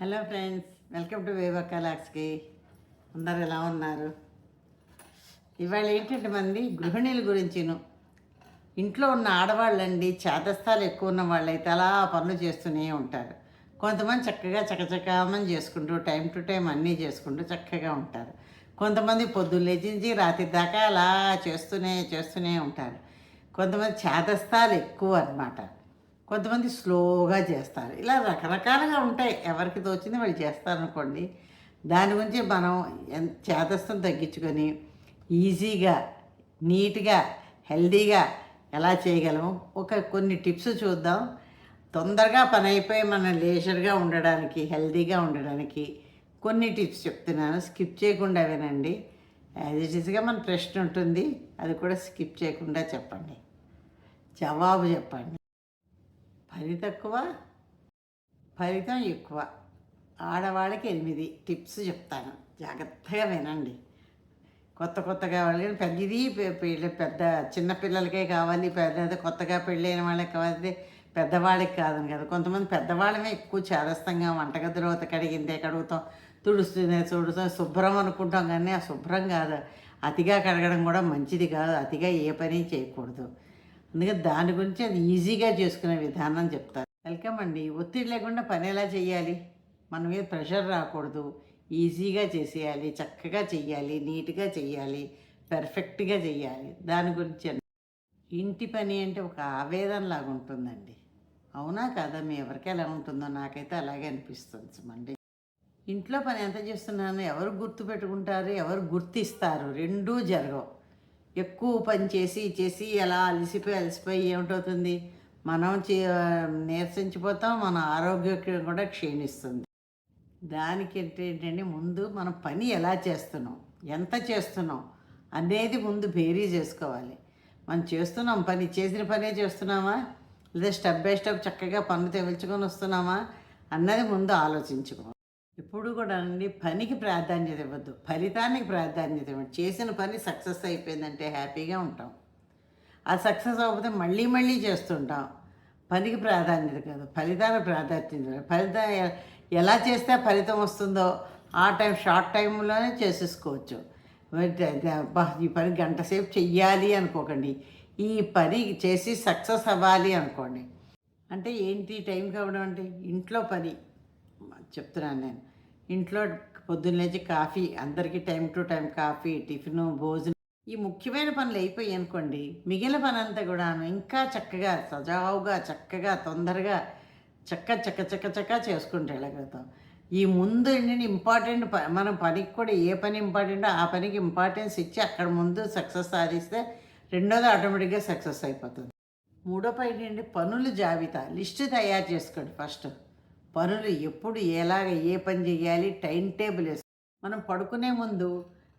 Hello friends welcome to వేవ కలాక్స్కి. అందరు ఎలా ఉన్నారు? ఇవాళ ఏంటంటే మంది గృహిణీల గురించిను. ఇంట్లో ఉన్న ఆడవాళ్ళండి చేతస్థాలు ఎక్కువ ఉన్న వాళ్ళైతే అలా పనులు చేస్తూనే ఉంటారు. కొంతమంది చక్కగా చకచకామని చేసుకుంటూ టైం టు టైం అన్నీ చేసుకుంటూ చక్కగా ఉంటారు. కొంతమంది పొద్దున్న లేచించి రాత్రి దాకా అలా చేస్తూనే చేస్తూనే ఉంటారు. కొంతమంది చేతస్థాలు ఎక్కువ అన్నమాట. కొంతమంది స్లోగా చేస్తారు. ఇలా రకరకాలుగా ఉంటాయి. ఎవరికి తోచింది వాళ్ళు చేస్తారనుకోండి. దాని గురించి మనం ఎంత చేతస్థం తగ్గించుకొని ఈజీగా నీట్గా హెల్దీగా ఎలా చేయగలము? ఒక కొన్ని టిప్స్ చూద్దాం. తొందరగా పని అయిపోయి మనం లేజర్గా ఉండడానికి హెల్దీగా ఉండడానికి కొన్ని టిప్స్ చెప్తున్నాను. స్కిప్ చేయకుండా వినండి. యాజ్ ఇట్ ఈస్గా మన ప్రశ్న ఉంటుంది. అది కూడా స్కిప్ చేయకుండా చెప్పండి. జవాబు చెప్పండి. పని తక్కువ ఫలితం ఎక్కువ. ఆడవాళ్ళకి ఎనిమిది టిప్స్ చెప్తాను. జాగ్రత్తగా వినండి. కొత్త కొత్తగా వాళ్ళకి పెద్దది పెళ్ళి పెద్ద చిన్న పిల్లలకే కావాలి పెద్ద కొత్తగా పెళ్ళైన వాళ్ళకి కావాలి పెద్దవాళ్ళకి కాదని కదా. కొంతమంది పెద్దవాళ్ళమే ఎక్కువ చేదస్తంగా వంటగదిలో కడిగిందే కడుగుతాం తుడుస్తుంది తుడుస్తాం శుభ్రం అనుకుంటాం కానీ ఆ శుభ్రం కాదు. అతిగా కడగడం కూడా మంచిది కాదు. అతిగా ఏ పని చేయకూడదు. అందుకే దాని గురించి అది ఈజీగా చేసుకునే విధానం చెప్తారు. వెల్కమ్ అండి. ఒత్తిడి లేకుండా పని ఎలా చేయాలి? మన మీద ప్రెషర్ రాకూడదు. ఈజీగా చేసేయాలి చక్కగా చెయ్యాలి నీట్గా చెయ్యాలి పర్ఫెక్ట్గా చెయ్యాలి దాని గురించి ఇంటి పని అంటే ఒక ఆవేదనలాగా ఉంటుందండి. అవునా కాదా? మీ ఎవరికి ఎలా ఉంటుందో నాకైతే అలాగే అనిపిస్తుంది మండి ఇంట్లో పని ఎంత చేస్తున్నాను ఎవరు గుర్తు పెట్టుకుంటారు ఎవరు గుర్తిస్తారు? రెండూ జరగవు. ఎక్కువ పని చేసి చేసి ఎలా అలసిపోయి అలసిపోయి ఏమిటవుతుంది? మనం చే నీరసించిపోతాం మన ఆరోగ్యం కూడా క్షీణిస్తుంది. దానికి ఏంటంటే ముందు మనం పని ఎలా చేస్తున్నాం? ఎంత చేస్తున్నాం? అనేది ముందు బేరీ చేసుకోవాలి. మనం చేస్తున్నాం పని చేసిన పనే చేస్తున్నామా? లేదా స్టెప్ బై స్టెప్ చక్కగా పనులు తెవల్చుకొని వస్తున్నామా? అన్నది ముందు ఆలోచించుకో ఎప్పుడు కూడా అండి పనికి ప్రాధాన్యత ఇవ్వద్దు. ఫలితానికి ప్రాధాన్యత ఇవ్వండి చేసిన పని సక్సెస్ అయిపోయిందంటే హ్యాపీగా ఉంటాం. ఆ సక్సెస్ అవ్వకపోతే మళ్ళీ మళ్ళీ చేస్తుంటాం. పనికి ప్రాధాన్యత కాదు. ఫలితానికి ప్రాధాన్యత ఫలితం ఎలా చేస్తే ఫలితం వస్తుందో ఆ టైం షార్ట్ టైంలోనే చేసేసుకోవచ్చు. ఈ పని గంట సేపు చెయ్యాలి అనుకోకండి. ఈ పని చేసి సక్సెస్ అవ్వాలి అనుకోండి. అంటే ఏంటి టైం కావడం అంటే ఇంట్లో పని. చెప్తున్నాను నేను. ఇంట్లో పొద్దున్న లేచి కాఫీ అందరికీ time to time coffee tiffin భోజనం. ఈ ముఖ్యమైన పనులు అయిపోయి అనుకోండి. మిగిలిన పని అంతా కూడా ఇంకా చక్కగా సజావుగా చక్కగా తొందరగా చక్క చక్క చక్క చక్క చేసుకుంటూ వెళ్ళగలుగుతాం ఈ ముందు ఇంపార్టెంట్ ప మనం పనికి కూడా ఏ పని ఇంపార్టెంటో ఆ పనికి ఇంపార్టెన్స్ ఇచ్చి అక్కడ ముందు సక్సెస్ సాధిస్తే రెండోది ఆటోమేటిక్గా సక్సెస్ అయిపోతుంది. మూడో పైన పనుల జాబితా లిస్ట్ తయారు చేసుకోండి ఫస్ట్ పనులు ఎప్పుడు ఎలాగ ఏ పని చేయాలి టైం టేబుల్ వేసుకో. మనం పడుకునే ముందు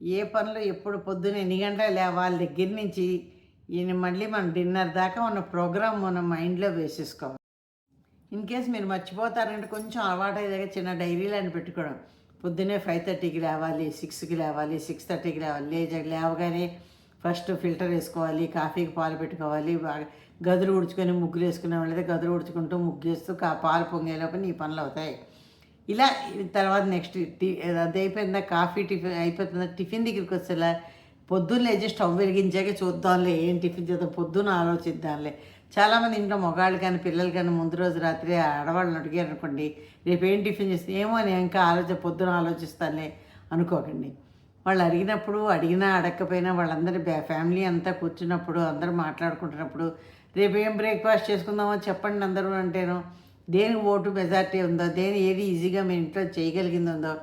ఏ పనులు ఎప్పుడు పొద్దున ఎన్ని గంటలు లేవాలి దగ్గర నుంచి ఈయన మళ్ళీ మనం డిన్నర్ దాకా మన ప్రోగ్రామ్ మనం మైండ్లో వేసేసుకోవాలి. ఇన్ కేస్ మీరు మర్చిపోతారంటే కొంచెం అలవాటు అయ్యేదాకా చిన్న డైరీలు అని పెట్టుకోవడం. పొద్దున్నే ఫైవ్ థర్టీకి లేవాలి సిక్స్కి లేవాలి సిక్స్ థర్టీకి లేవాలి లేచ లేవగానే ఫస్ట్ ఫిల్టర్ వేసుకోవాలి కాఫీకి పాలు పెట్టుకోవాలి బాగా గదులు ఉడుచుకొని ముగ్గులు వేసుకునే వాళ్ళైతే గదులు ఉడుచుకుంటూ ముగ్గు వేస్తూ కా పాలు పొంగేలోపు నీ పనులు అవుతాయి. ఇలా తర్వాత నెక్స్ట్ టి అది అయిపోయిందా? కాఫీ టిఫిన్ అయిపోతుందా? టిఫిన్ దగ్గరికి వచ్చేలా పొద్దున్న జస్ట్ స్టవ్ వెలిగించాక చూద్దాంలే ఏం టిఫిన్ చేద్దాం? పొద్దున్న ఆలోచిద్దాంలే. చాలామంది ఇంట్లో మగాళ్ళు కానీ పిల్లలు కానీ ముందు రోజు రాత్రి ఆడవాళ్ళని అడిగారు అనుకోండి రేపు ఏం టిఫిన్ చేస్తే ఏమో నేను ఇంకా ఆలోచన పొద్దున ఆలోచిస్తానులే అనుకోకండి. వాళ్ళు అడిగినప్పుడు అడిగినా అడగకపోయినా వాళ్ళందరి బ్యా- ఫ్యామిలీ అంతా కూర్చున్నప్పుడు అందరూ మాట్లాడుకుంటున్నప్పుడు రేపు ఏం బ్రేక్ఫాస్ట్ చేసుకుందామో చెప్పండి అందరూ అంటేను. దేని ఓటు మెజార్టీ ఉందో దేని ఏది ఈజీగా మీ ఇంట్లో చేయగలిగింది ఉందో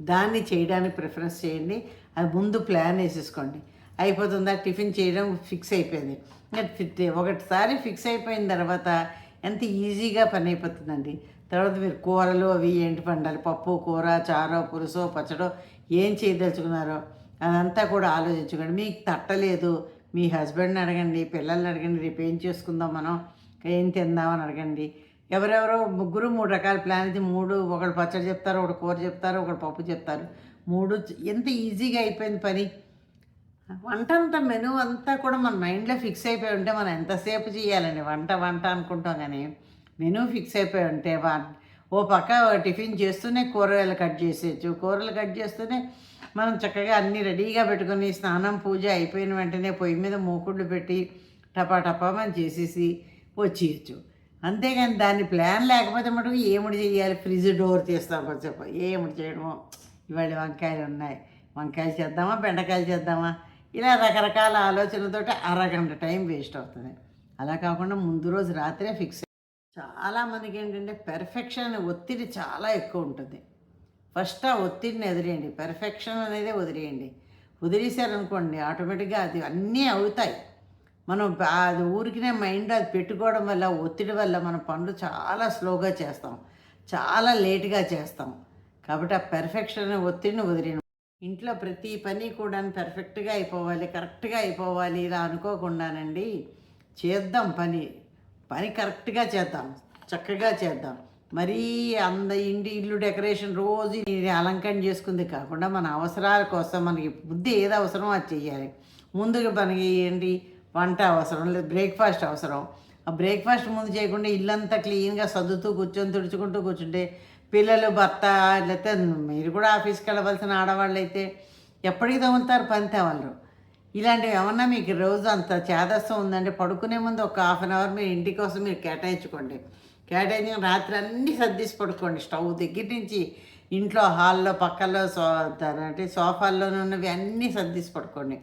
దాన్ని చేయడానికి ప్రిఫరెన్స్ చేయండి. అది ముందు ప్లాన్ వేసేసుకోండి. అయిపోతుందా? టిఫిన్ చేయడం ఫిక్స్ అయిపోయింది. ఫిట్ ఒకటిసారి ఫిక్స్ అయిపోయిన తర్వాత ఎంత ఈజీగా పని అయిపోతుందండి. తర్వాత మీరు కూరలు అవి ఏంటి పండాలి? పప్పు కూర చారో పులుసో పచ్చడో ఏం చేయదలుచుకున్నారో అదంతా కూడా ఆలోచించుకోండి. మీకు తట్టలేదు. మీ హస్బెండ్ని అడగండి పిల్లల్ని అడగండి రేపు ఏం చేసుకుందాం మనం ఏం తిందామని అడగండి. ఎవరెవరో ముగ్గురు మూడు రకాల ప్లాన్ అయితే మూడు ఒకళ్ళు పచ్చడి చెప్తారు ఒకటి కూర చెప్తారు ఒకటి పప్పు చెప్తారు. మూడు ఎంత ఈజీగా అయిపోయింది పని. వంట అంతా మెను అంతా కూడా మన మైండ్లో ఫిక్స్ అయిపోయి ఉంటే మనం ఎంతసేపు చేయాలండి? వంట వంట అనుకుంటాం కానీ మెను ఫిక్స్ అయిపోయి ఉంటే వా- ఓ పక్క టిఫిన్ చేస్తూనే కూరగాయలు కట్ చేసేయచ్చు. కూరలు కట్ చేస్తూనే మనం చక్కగా అన్నీ రెడీగా పెట్టుకొని స్నానం పూజ అయిపోయిన వెంటనే పొయ్యి మీద మూకుళ్ళు పెట్టి టపా టపామని చేసేసి వచ్చేయచ్చు. అంతేగాని దాని ప్లాన్ లేకపోతే మటుకు ఏముడు చేయాలి ఫ్రిడ్జ్ డోర్ తీస్తాం కొంచెం. ఏమిటి చేయడమో? ఇవాళ వంకాయలు ఉన్నాయి. వంకాయలు చేద్దామా? బెండకాయలు చేద్దామా? ఇలా రకరకాల ఆలోచనలతోటి అరగంట టైం వేస్ట్ అవుతుంది. అలా కాకుండా ముందు రోజు రాత్రే ఫిక్స్ చాలామందికి ఏంటంటే పెర్ఫెక్షన్ ఒత్తిడి చాలా ఎక్కువ ఉంటుంది. ఫస్ట్ ఆ ఒత్తిడిని వదిలేయండి. పెర్ఫెక్షన్ అనేది వదిలేయండి. వదిలేశారనుకోండి ఆటోమేటిక్గా అది అన్నీ అవుతాయి. మనం అది ఊరికినే మైండ్ అది పెట్టుకోవడం వల్ల ఒత్తిడి వల్ల మన పనులు చాలా స్లోగా చేస్తాం. చాలా లేట్గా చేస్తాం. కాబట్టి ఆ పెర్ఫెక్షన్ అనే ఒత్తిడిని వదిలేను ఇంట్లో ప్రతి పని కూడా పెర్ఫెక్ట్గా అయిపోవాలి కరెక్ట్గా అయిపోవాలి ఇలా అనుకోకుండానండి చేద్దాం పని. పని కరెక్ట్గా చేద్దాం. చక్కగా చేద్దాం. మరీ అంద ఇంటి ఇల్లు డెకరేషన్ రోజు అలంకరణ చేసుకుంది కాకుండా మన అవసరాల కోసం మనకి బుద్ధి ఏది అవసరమో అది చెయ్యాలి. ముందుగా మనకి ఏంటి? వంట అవసరం లేదు బ్రేక్ఫాస్ట్ అవసరం. ఆ బ్రేక్ఫాస్ట్ ముందు చేయకుండా ఇల్లంతా క్లీన్గా సర్దుతూ కూర్చొని తుడుచుకుంటూ కూర్చుంటే పిల్లలు భర్త లేకపోతే మీరు కూడా ఆఫీస్కి వెళ్ళవలసిన ఆడవాళ్ళు అయితే ఎప్పటికి తగులుతారు? పని తేవాళ్ళు ఇలాంటివి ఏమన్నా మీకు రోజు అంత చేదస్సం ఉందంటే పడుకునే ముందు ఒక హాఫ్ అన్ అవర్ మీరు ఇంటి కోసం మీరు కేటాయించుకోండి. కేటాయించి రాత్రి అన్నీ సర్దిసి పడుకోండి. స్టవ్ దగ్గర నుంచి ఇంట్లో హాల్లో పక్కల్లో సో అంటే సోఫాల్లోనే ఉన్నవి అన్నీ సర్దిసి పడుకోండి.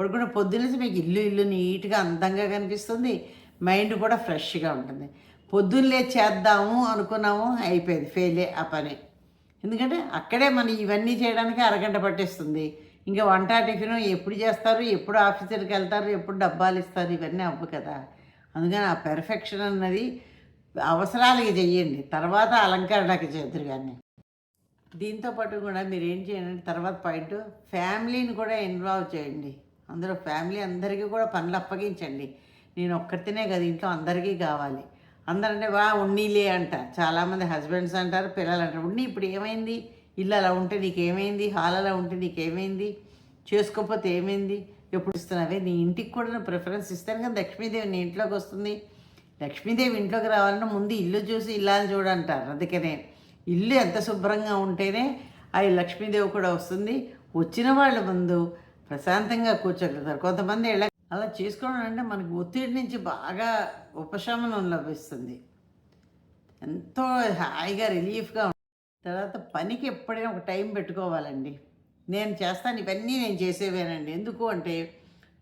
పడుకుని పొద్దున్నేసి మీకు ఇల్లు ఇల్లు నీట్గా అందంగా కనిపిస్తుంది. మైండ్ కూడా ఫ్రెష్గా ఉంటుంది. పొద్దున్నే చేద్దాము అనుకున్నాము అయిపోయింది. ఫెయిలే ఆ పని. ఎందుకంటే అక్కడే మనం ఇవన్నీ చేయడానికి అరగంట పట్టేస్తుంది. ఇంకా వంట టిఫిన్ ఎప్పుడు చేస్తారు ఎప్పుడు ఆఫీసర్కి వెళ్తారు ఎప్పుడు డబ్బాలు ఇస్తారు ఇవన్నీ అవ్వు కదా. అందుకని ఆ పెర్ఫెక్షన్ అన్నది అవసరాలకి చెయ్యండి. తర్వాత అలంకరణకి చేద్దరు కానీ. దీంతో పాటు కూడా మీరు ఏం చేయండి తర్వాత పాయింట్ ఫ్యామిలీని కూడా ఇన్వాల్వ్ చేయండి. అందరూ ఫ్యామిలీ అందరికీ కూడా పనులు అప్పగించండి. నేను ఒక్కరితేనే కదా ఇంట్లో అందరికీ కావాలి. అందరంటే వా ఉన్నీలే అంట. చాలామంది హస్బెండ్స్ అంటారు పిల్లలు అంటారు ఉన్ని ఇప్పుడు ఏమైంది? ఇల్లు అలా ఉంటే నీకేమైంది? హాల్ అలా ఉంటే నీకేమైంది? చేసుకోకపోతే ఏమైంది? ఎప్పుడు ఇస్తున్నావే? నీ ఇంటికి కూడా నేను ప్రిఫరెన్స్ ఇస్తాను కానీ లక్ష్మీదేవి నీ ఇంట్లోకి వస్తుంది. లక్ష్మీదేవి ఇంట్లోకి రావాలన్నా ముందు ఇల్లు చూసి ఇల్లాలు చూడంటారు. అందుకనే ఇల్లు ఎంత శుభ్రంగా ఉంటేనే ఆ లక్ష్మీదేవి కూడా వస్తుంది. వచ్చిన వాళ్ళ ముందు ప్రశాంతంగా కూర్చోగలుగుతారు. కొంతమంది ఇలా అలా చేసుకోవడం అంటే మనకి ఒత్తిడి నుంచి బాగా ఉపశమనం లభిస్తుంది. ఎంతో హాయిగా రిలీఫ్గా తర్వాత పనికి ఎప్పుడైనా ఒక టైం పెట్టుకోవాలండి. నేను చేస్తాను ఇవన్నీ నేను చేసేవేనండి. ఎందుకు అంటే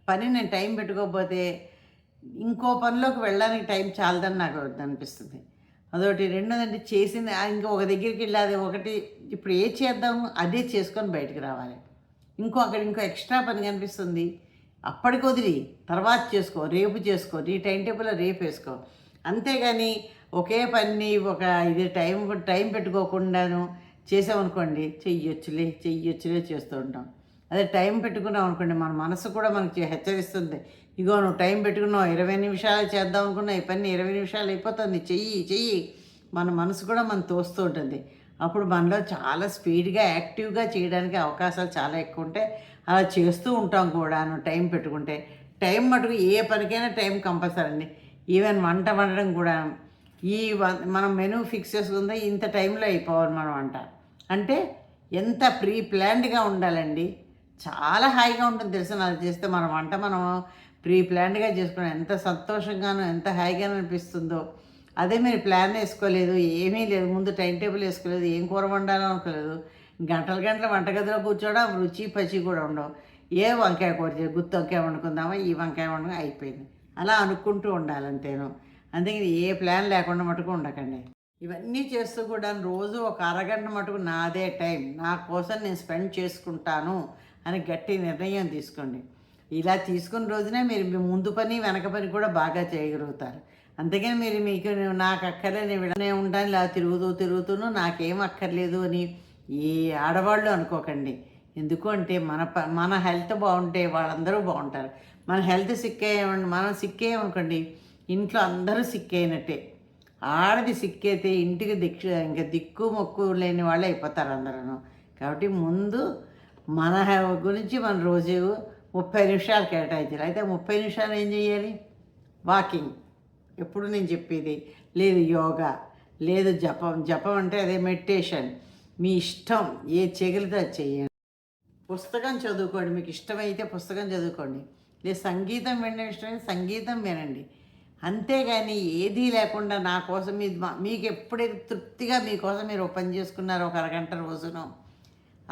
పని నేను టైం పెట్టుకోకపోతే ఇంకో పనిలోకి వెళ్ళడానికి టైం చాలదని నాకు అనిపిస్తుంది. అదొకటి. రెండోదంటే చేసింది ఇంకా ఒక దగ్గరికి వెళ్ళాలి ఒకటి ఇప్పుడు ఏ చేద్దాము అదే చేసుకొని బయటకు రావాలి. ఇంకో అక్కడ ఇంకో ఎక్స్ట్రా పని కనిపిస్తుంది. అప్పటికి వదిలి తర్వాత చేసుకో రేపు చేసుకో నీ టైం టేబుల్లో రేపు వేసుకో. అంతేగాని ఒకే పని ఒక ఇది టైం టైం పెట్టుకోకుండాను చేసామనుకోండి చెయ్యొచ్చులే చెయ్యొచ్చులే చేస్తూ ఉంటాం. అదే టైం పెట్టుకున్నాం అనుకోండి మన మనసు కూడా మనకి హెచ్చరిస్తుంది. ఇగో నువ్వు టైం పెట్టుకున్నావు ఇరవై నిమిషాలు చేద్దాం అనుకున్నా ఈ పని ఇరవై నిమిషాలు అయిపోతుంది చెయ్యి చెయ్యి. మన మనసు కూడా మనం తోస్తూ ఉంటుంది. అప్పుడు మనలో చాలా స్పీడ్గా యాక్టివ్గా చేయడానికి అవకాశాలు చాలా ఎక్కువ ఉంటాయి. అలా చేస్తూ ఉంటాం కూడాను టైం పెట్టుకుంటే. టైం మటుకు ఏ పనికైనా టైం కంపల్సరీ అండి. ఈవెన్ వంట వండడం కూడా. ఈ వ- మనం మెనూ ఫిక్స్ చేసుకుందా ఇంత టైంలో అయిపోవాలి మనం వంట. అంటే ఎంత ప్రీ ప్లాన్డ్గా ఉండాలండి. చాలా హాయిగా ఉంటుంది తెలుసు అది చేస్తే మన వంట మనం ప్రీ ప్లాన్డ్గా చేసుకుని ఎంత సంతోషంగానో ఎంత హాయిగానో అనిపిస్తుందో. అదే మీరు ప్లాన్ వేసుకోలేదు ఏమీ లేదు. ముందు టైం టేబుల్ వేసుకోలేదు ఏం కూర వండాలో అనుకోలేదు. గంటల గంటల వంటగదిలో కూర్చోవడం రుచి పచి కూడా ఉండవు. ఏ వంకాయ కూర చేయ గుత్తి వంకాయ వండుకుందామా ఈ వంకాయ వండుకు అయిపోయింది. అలా అనుకుంటూ ఉండాలంతేను. అందుకని ఏ ప్లాన్ లేకుండా మటుకు ఉండకండి. ఇవన్నీ చేస్తూ కూడా రోజు ఒక అరగంట మటుకు నాదే టైం. నా కోసం నేను స్పెండ్ చేసుకుంటాను అని గట్టి నిర్ణయం తీసుకోండి. ఇలా తీసుకున్న రోజునే మీరు మీ ముందు పని వెనక పని కూడా బాగా చేయగలుగుతారు. అందుకని మీరు మీకు నాకు అక్కర్లే నేను విడనే ఉంటాను ఇలా తిరుగుతూ తిరుగుతూను నాకేం అక్కర్లేదు అని ఈ ఆడవాళ్ళు అనుకోకండి. ఎందుకు అంటే మన ప మన హెల్త్ బాగుంటే వాళ్ళందరూ బాగుంటారు. మన హెల్త్ సిక్ అయ్యామండి మనం సిక్ అయ్యామనుకోండి ఇంట్లో అందరూ సిక్ అయినట్టే. ఆడది సిక్ అయితే ఇంటికి దిక్కు ఇంకా దిక్కు మొక్కు లేని వాళ్ళు అయిపోతారు అందరూ కాబట్టి ముందు మన గురించి మన రోజు ముప్పై నిమిషాలు కేటాయించాలి. అయితే ముప్పై నిమిషాలు ఏం చేయాలి? వాకింగ్. ఎప్పుడు నేను చెప్పేది? లేదు యోగా లేదు జపం. జపం అంటే అదే మెడిటేషన్. మీ ఇష్టం ఏ చెగిలితే అది చేయండి. పుస్తకం చదువుకోండి. మీకు ఇష్టమైతే పుస్తకం చదువుకోండి. లేదు సంగీతం వినడం ఇష్టమైతే సంగీతం వినండి. అంతేగాని ఏదీ లేకుండా నా కోసం మీ మీకు ఎప్పుడైతే తృప్తిగా మీకోసం మీరు ఓపెన్ పని చేసుకున్నారో ఒక అరగంట రోజును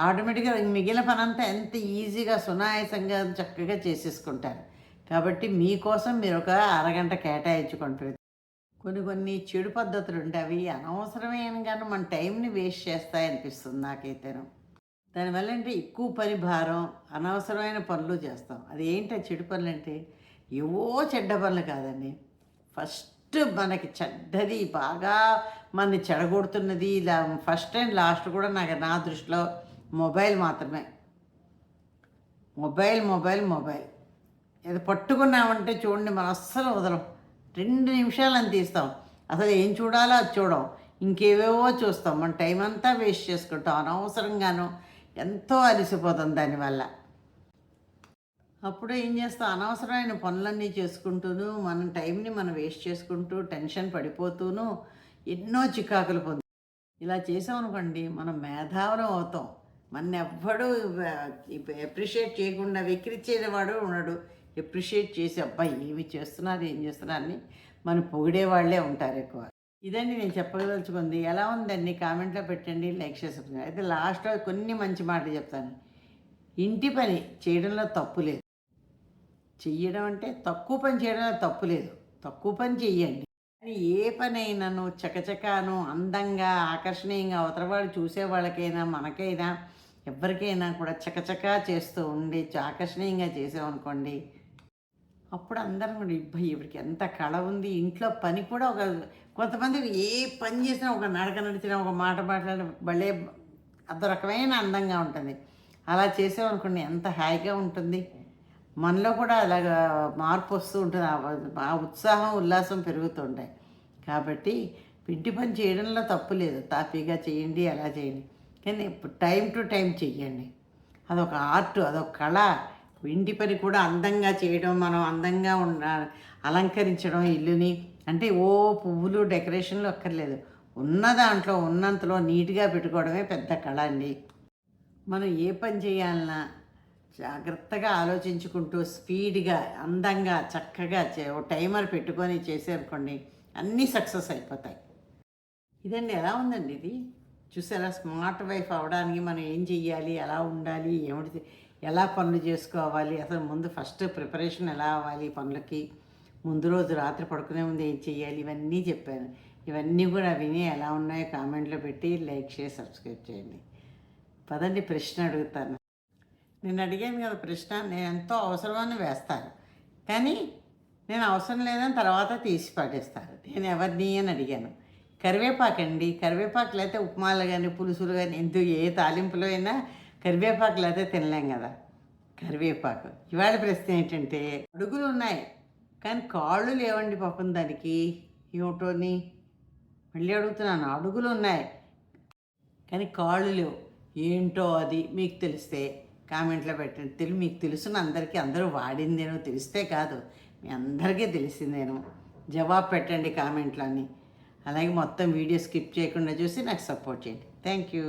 ఆటోమేటిక్గా మిగిలిన పనంతా ఎంత ఈజీగా సునాయాసంగా చక్కగా చేసేసుకుంటారు. కాబట్టి మీకోసం మీరు ఒక అరగంట కేటాయించుకుంటారు కొన్ని కొన్ని చెడు పద్ధతులు ఉంటాయి అవి అనవసరమైన కానీ మన టైంని వేస్ట్ చేస్తాయి అనిపిస్తుంది నాకైతేను. దానివల్ల అంటే ఎక్కువ పని భారం అనవసరమైన పనులు చేస్తాం. అది ఏంటి? చెడు పనులు అంటే ఏవో చెడ్డ పనులు కాదండి. ఫస్ట్ మనకి చెడ్డది బాగా మన చెడగొడుతున్నది ఇలా ఫస్ట్ అండ్ లాస్ట్ కూడా నాకు నా దృష్టిలో మొబైల్ మాత్రమే. Mobile mobile mobile. ఏదో పట్టుకున్నామంటే చూడండి మనం అస్సలు వదలం. రెండు నిమిషాలు తీస్తాం. అసలు ఏం చూడాలో అది చూడం. ఇంకేవేవో చూస్తాం. మన టైం అంతా వేస్ట్ చేసుకుంటాం. అనవసరంగాను ఎంతో అలసిపోతాం దానివల్ల. అప్పుడు ఏం చేస్తాం? అనవసరమైన పనులన్నీ చేసుకుంటూను మన టైంని మనం వేస్ట్ చేసుకుంటూ టెన్షన్ పడిపోతూను ఎన్నో చికాకులు పొందు ఇలా చేసామనుకోండి మనం మేధావులం అవుతాం. మన ఎవ్వడు అప్రిషియేట్ చేయకుండా వెక్కిరిచ్చేవాడు ఉన్నాడు అప్రిషియేట్ చేసి అబ్బాయి ఏమి చేస్తున్నారు ఏం చేస్తున్నారు అని మనం పొగిడే వాళ్ళే ఉంటారు ఎక్కువ. ఇదండి నేను చెప్పదలుచుకుంది. ఎలా ఉందండి? కామెంట్లో పెట్టండి లైక్ చేసి అయితే లాస్ట్లో కొన్ని మంచి మాటలు చెప్తాను. ఇంటి పని చేయడంలో తప్పు లేదు. చెయ్యడం అంటే తక్కువ పని చేయడంలో తప్పు లేదు. తక్కువ పని చెయ్యండి. కానీ ఏ పనైనాను చకచకాను అందంగా ఆకర్షణీయంగా అవతల వాళ్ళు చూసే వాళ్ళకైనా మనకైనా ఎవరికైనా కూడా చకచకా చేస్తూ ఉండి ఆకర్షణీయంగా చేసామనుకోండి అప్పుడు అందరం కూడా ఇబ్బంది ఇప్పటికి ఎంత కళ ఉంది. ఇంట్లో పని కూడా ఒక కొంతమంది ఏ పని చేసినా ఒక నడక నడిచినా ఒక మాట మాట్లాడిన భలే అదో రకమైన అందంగా ఉంటుంది. అలా చేసామనుకోండి ఎంత హాయిగా ఉంటుంది. మనలో కూడా అలాగా మార్పు వస్తూ ఉంటుంది. ఆ- ఉత్సాహం ఉల్లాసం పెరుగుతుంటాయి కాబట్టి పిండి పని చేయడంలో తప్పు లేదు. తాపీగా చేయండి అలా చేయండి. కానీ టైం టు టైం చెయ్యండి. అదొక ఆర్ట్ అదొక కళ. ఇంటి పని కూడా అందంగా చేయడం మనం అందంగా ఉండ అలంకరించడం ఇల్లుని. అంటే ఓ పువ్వులు డెకరేషన్లు అక్కర్లేదు. ఉన్న దాంట్లో ఉన్నంతలో నీట్గా పెట్టుకోవడమే పెద్ద కళ అండి. మనం ఏ పని చేయాలన్నా జాగ్రత్తగా ఆలోచించుకుంటూ స్పీడ్గా అందంగా చక్కగా చే ఓ టైమర్ పెట్టుకొని చేసేరుకోండి అన్నీ సక్సెస్ అయిపోతాయి. ఇదండి ఎలా ఉందండి ఇది? చూసారా? స్మార్ట్ వైఫ్ అవడానికి మనం ఏం చెయ్యాలి? ఎలా ఉండాలి? ఏమిటి? ఎలా పనులు చేసుకోవాలి? అసలు ముందు ఫస్ట్ ప్రిపరేషన్ ఎలా అవ్వాలి పనులకి? ముందు రోజు రాత్రి పడుకునే ముందు ఏం చెయ్యాలి? ఇవన్నీ చెప్పాను. ఇవన్నీ కూడా విని ఎలా ఉన్నాయో కామెంట్లో పెట్టి లైక్ చేసి సబ్స్క్రైబ్ చేయండి. పదండి ప్రశ్న అడుగుతాను. నేను అడిగాను కదా ప్రశ్న నేను ఎంతో అవసరమని వేస్తాను. కానీ నేను అవసరం లేదని తర్వాత తీసి పడేస్తాను నేను ఎవరిని అని అడిగాను. కరివేపాకు అండి కరివేపాకు అయితే ఉప్మాలు కానీ పులుసులు కానీ ఎందుకు ఏ తాలింపులో అయినా కరివేపాకులు అయితే తినలేం కదా. కరివేపాకు. ఇవాళ ప్రశ్న ఏంటంటే అడుగులు ఉన్నాయి కానీ కాళ్ళు లేవండి పాపం దానికి. ఏమిటోని? మళ్ళీ అడుగుతున్నాను. అడుగులు ఉన్నాయి కానీ కాళ్ళు లేవు. ఏంటో అది మీకు తెలిస్తే కామెంట్లో పెట్టండి. తెలుగు మీకు తెలుసున అందరికీ అందరూ వాడిందేనో తెలిస్తే కాదు. మీ అందరికీ తెలిసిందేనో జవాబు పెట్టండి కామెంట్లోని అలాగే మొత్తం వీడియో స్కిప్ చేయకుండా చూసి నాకు సపోర్ట్ చేయండి. Thank you.